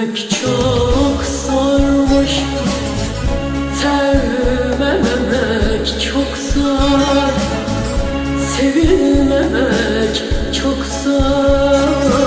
Yük çok sarmış Sevmemek çok zor. Sevilmemek çok zor.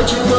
much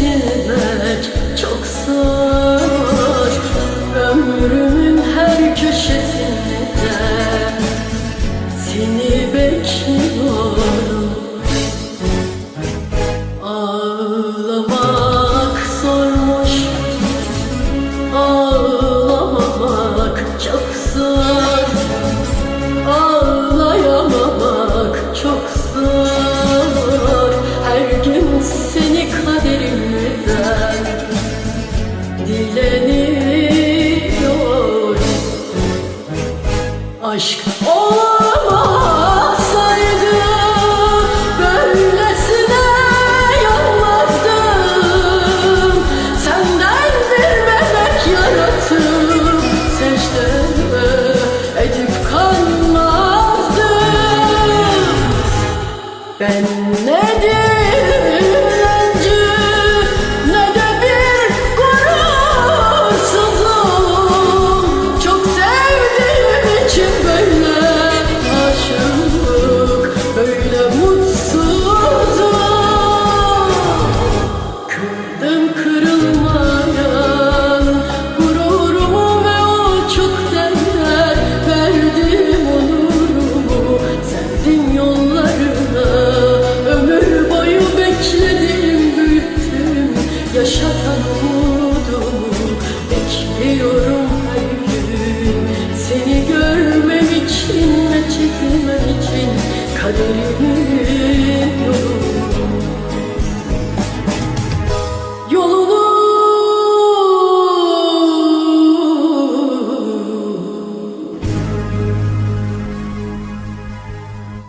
Bekletilmek çok zor. Ömrümün her köşesinde Seni bekliyorum. Ağlamak zormuş. Ağlamamak çok zor. Ağlayamamak çok zor Aşk olmasaydı Böylesine yanmazdım Senden bir melek yaratıp Secde edip kanmazdım Ben ne Yaşatan umudumu. Bekliyorum her gün Seni görmem için ve çizmem için kaderimin yolu